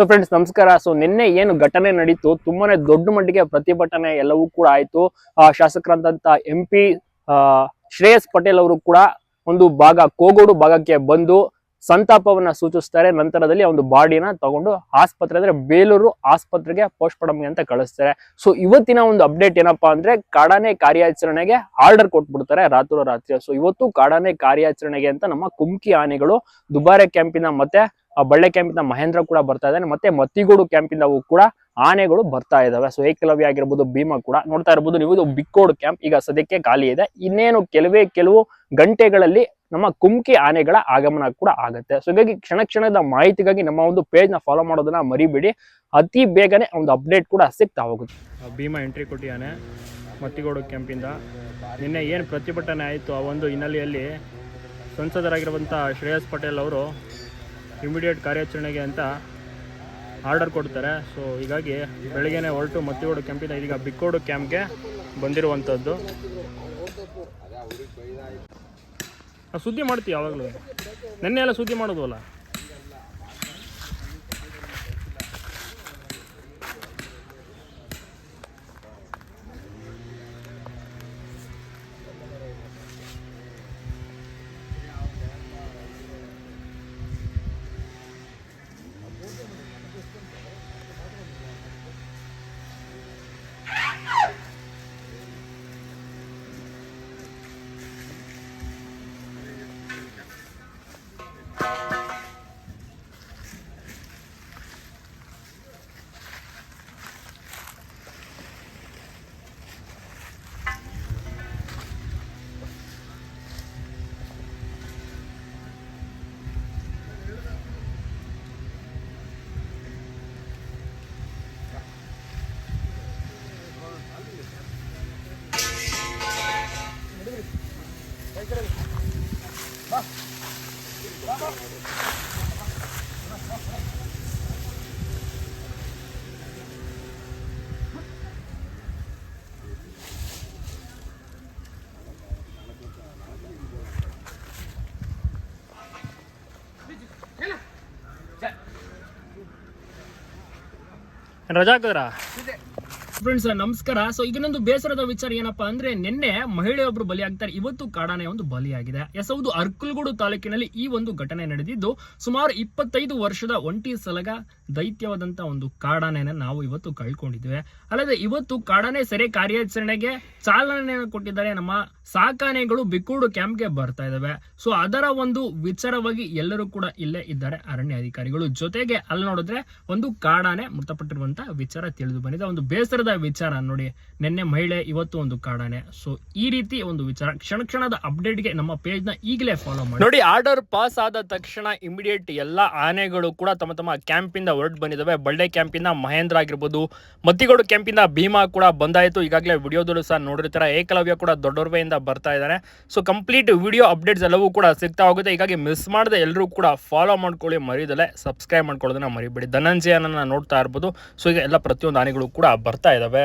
So friends ನಮಸ್ಕಾರ. So ನಿನ್ನೆ ಏನು ಘಟನೆ ನಡೀತು? ತುಂಬಾನೇ ದೊಡ್ಡ ಮಟ್ಟಿಗೆ ಪ್ರತಿಭಟನೆ ಎಲ್ಲವೂ ಕೂಡ ಆಯ್ತು. ಶಾಸಕರಾದಂತ ಎಂ ಪಿ ಶ್ರೇಯಸ್ ಪಟೇಲ್ ಅವರು ಕೂಡ ಒಂದು ಭಾಗ, ಕೋಗೋಡು ಭಾಗಕ್ಕೆ ಬಂದು ಸಂತಾಪವನ್ನ ಸೂಚಿಸ್ತಾರೆ. ನಂತರದಲ್ಲಿ ಒಂದು ಬಾಡಿನ ತಗೊಂಡು ಆಸ್ಪತ್ರೆ ಅಂದ್ರೆ ಬೇಲೂರು ಆಸ್ಪತ್ರೆಗೆ ಪೋಸ್ಟ್ ಅಂತ ಕಳಿಸ್ತಾರೆ. ಸೊ ಇವತ್ತಿನ ಒಂದು ಅಪ್ಡೇಟ್ ಏನಪ್ಪಾ ಅಂದ್ರೆ ಕಾಡಾನೆ ಕಾರ್ಯಾಚರಣೆಗೆ ಆರ್ಡರ್ ಕೊಟ್ಬಿಡ್ತಾರೆ ರಾತ್ರೋರಾತ್ರಿ ಸೊ ಇವತ್ತು ಕಾಡಾನೆ ಕಾರ್ಯಾಚರಣೆಗೆ ಅಂತ ನಮ್ಮ ಕುಮ್ಕಿ ಆನೆಗಳು ದುಬಾರೆ ಕ್ಯಾಂಪಿನ ಮತ್ತೆ ಬಳ್ಳೆ ಕ್ಯಾಂಪಿನ ಮಹೇಂದ್ರ ಕೂಡ ಬರ್ತಾ ಇದ್ದಾನೆ. ಮತ್ತೆ ಮತ್ತಿಗೋಡು ಕ್ಯಾಂಪಿಂದವು ಕೂಡ ಆನೆಗಳು ಬರ್ತಾ ಇದಾವೆ ಸೊ ಏಕಲವ್ಯ ಆಗಿರ್ಬೋದು ಭೀಮ ಕೂಡ ನೋಡ್ತಾ ಇರ್ಬೋದು ನೀವು. ಬಿಕ್ಕೋಡ್ ಕ್ಯಾಂಪ್ ಈಗ ಸದ್ಯಕ್ಕೆ ಖಾಲಿ ಇದೆ. ಇನ್ನೇನು ಕೆಲವೇ, ಕೆಲವು ಗಂಟೆಗಳಲ್ಲಿ ನಮ್ಮ ಕುಮ್ಕಿ ಆನೆಗಳ ಆಗಮನ ಕೂಡ ಆಗುತ್ತೆ. ಸೊ ಹೀಗಾಗಿ ಕ್ಷಣ ಕ್ಷಣದ ಮಾಹಿತಿಗಾಗಿ ನಮ್ಮ ಒಂದು ಪೇಜ್ನ ಫಾಲೋ ಮಾಡೋದನ್ನ ಮರಿಬೇಡಿ. ಅತಿ ಬೇಗನೆ ಒಂದು ಅಪ್ಡೇಟ್ ಕೂಡ ಸಿಗ್ತಾ ಹೋಗುತ್ತೆ. ಭೀಮಾ ಎಂಟ್ರಿ ಕೊಟ್ಟಿಯಾನೆ ಮತ್ತಿಗೋಡು ಕ್ಯಾಂಪಿಂದ ನಿನ್ನೆ ಏನು ಪ್ರತಿಭಟನೆ ಆಯಿತು, ಆ ಒಂದು ಹಿನ್ನೆಲೆಯಲ್ಲಿ ಸಂಸದರಾಗಿರುವಂಥ ಶ್ರೇಯಸ್ ಪಟೇಲ್ ಅವರು ಇಮಿಡಿಯೇಟ್ ಕಾರ್ಯಾಚರಣೆಗೆ ಅಂತ ಆರ್ಡರ್ ಕೊಡ್ತಾರೆ. ಸೊ ಹೀಗಾಗಿ ಬೆಳಗ್ಗೆನೇ ಹೊರಟು ಮತ್ತಿಗೋಡು ಕ್ಯಾಂಪಿಂದ ಈಗ ಬಿಕ್ಕೋಡು ಕ್ಯಾಂಪ್ಗೆ ಬಂದಿರುವಂಥದ್ದು ಸುದ್ದಿ ಮಾಡ್ತೀವಿ ಯಾವಾಗಲೂ? ನೆನ್ನೆ ಎಲ್ಲ ಸುದ್ದಿ ಮಾಡೋದು ಅಲ್ಲ રજા કરા. ಫ್ರೆಂಡ್ಸ್ ನಮಸ್ಕಾರ. ಸೊ ನಂದು ಬೇಸರದ ವಿಚಾರ ಏನಪ್ಪಾ ಅಂದ್ರೆ, ನಿನ್ನೆ ಮಹಿಳೆಯೊಬ್ರು ಬಲಿಯಾಗ್ತಾರೆ. ಇವತ್ತು ಕಾಡಾನೆ ಒಂದು ಬಲಿಯಾಗಿದೆ. ಎಸ್, ಹೌದು, ಅರ್ಕಲ್ಗೂಡು ತಾಲೂಕಿನಲ್ಲಿ ಈ ಒಂದು ಘಟನೆ ನಡೆದಿದ್ದು, ಸುಮಾರು ಇಪ್ಪತ್ತೈದು ವರ್ಷದ ಒಂಟಿ ಸಲಗ ದೈತ್ಯವಾದಂತ ಒಂದು ಕಾಡಾನೆನ ನಾವು ಇವತ್ತು ಕಳ್ಕೊಂಡಿದ್ದೇವೆ ಅಲ್ಲದೆ, ಇವತ್ತು ಕಾಡಾನೆ ಸೆರೆ ಕಾರ್ಯಾಚರಣೆಗೆ ಚಾಲನೆ ಕೊಟ್ಟಿದ್ದಾರೆ. ನಮ್ಮ ಸಾಕಾನೆಗಳು ಬಿಕ್ಕೂಡು ಕ್ಯಾಂಪ್ಗೆ ಬರ್ತಾ ಇದಾವೆ. ಸೊ ಅದರ ಒಂದು ವಿಚಾರವಾಗಿ ಎಲ್ಲರೂ ಕೂಡ ಇಲ್ಲೇ ಇದ್ದಾರೆ ಅರಣ್ಯ ಅಧಿಕಾರಿಗಳು. ಜೊತೆಗೆ ಅಲ್ಲಿ ನೋಡಿದ್ರೆ ಒಂದು ಕಾಡಾನೆ ಮೃತಪಟ್ಟಿರುವಂತಹ ವಿಚಾರ ತಿಳಿದು ಬಂದಿದೆ. ಒಂದು ಬೇಸರದ ವಿಚಾರ ನೋಡಿ. ನಿನ್ನೆ ಮಹಿಳೆ ಇವತ್ತು ಒಂದು ಕಾಡಾನೆ ಸೊ ಈ ರೀತಿ ಒಂದು ವಿಚಾರ ಕ್ಷಣ ಕ್ಷಣದ ಅಪ್ಡೇಟ್ಗೆ ನಮ್ಮ ಪೇಜ್ನ ಈಗಲೇ ಫಾಲೋ ಮಾಡಿ. ನೋಡಿ ಆರ್ಡರ್ ಪಾಸ್ ಆದ ತಕ್ಷಣ ಇಮಿಡಿಯೇಟ್ ಎಲ್ಲಾ ಆನೆಗಳು ಕೂಡ ತಮ್ಮ ತಮ್ಮ ಕ್ಯಾಂಪ್ ಇಂದ ಹೊರಟು ಬಂದಿದ್ದಾವೆ. ಬಳ್ಳೆ ಕ್ಯಾಂಪ್ ಇಂದ ಮಹೇಂದ್ರ ಆಗಿರ್ಬೋದು, ಮತ್ತಿಗೋಡು ಕ್ಯಾಂಪಿಂದ ಭೀಮಾ ಕೂಡ ಬಂದಾಯಿತು. ಈಗಾಗಲೇ ವಿಡಿಯೋದಲ್ಲೂ ಸಹ ನೋಡಿರ್ತಾರೆ, ಏಕಲವ್ಯ ಕೂಡ ದೊಡ್ಡೊರ್ವೆಯಿಂದ ಬರ್ತಾ ಇದ್ದಾರೆ ಸೊ ಕಂಪ್ಲೀಟ್ ವಿಡಿಯೋ ಅಪ್ಡೇಟ್ಸ್ ಎಲ್ಲವೂ ಕೂಡ ಸಿಗ್ತಾ ಹೋಗುತ್ತೆ. ಹೀಗಾಗಿ ಮಿಸ್ ಮಾಡದೆ ಎಲ್ಲರೂ ಕೂಡ ಫಾಲೋ ಮಾಡ್ಕೊಳ್ಳಿ, ಮರಿದಲೆ ಸಬ್ಸ್ಕ್ರೈಬ್ ಮಾಡ್ಕೊಳ್ಳೋದನ್ನ ಮರಿಬೇಡಿ. ಧನಂಜಯನ ನೋಡ್ತಾ ಇರ್ಬೋದು. ಸೊ ಈಗ ಎಲ್ಲ ಪ್ರತಿಯೊಂದು ಆನೆಗಳು ಕೂಡ ಬರ್ತಾ ಇದಾವೆ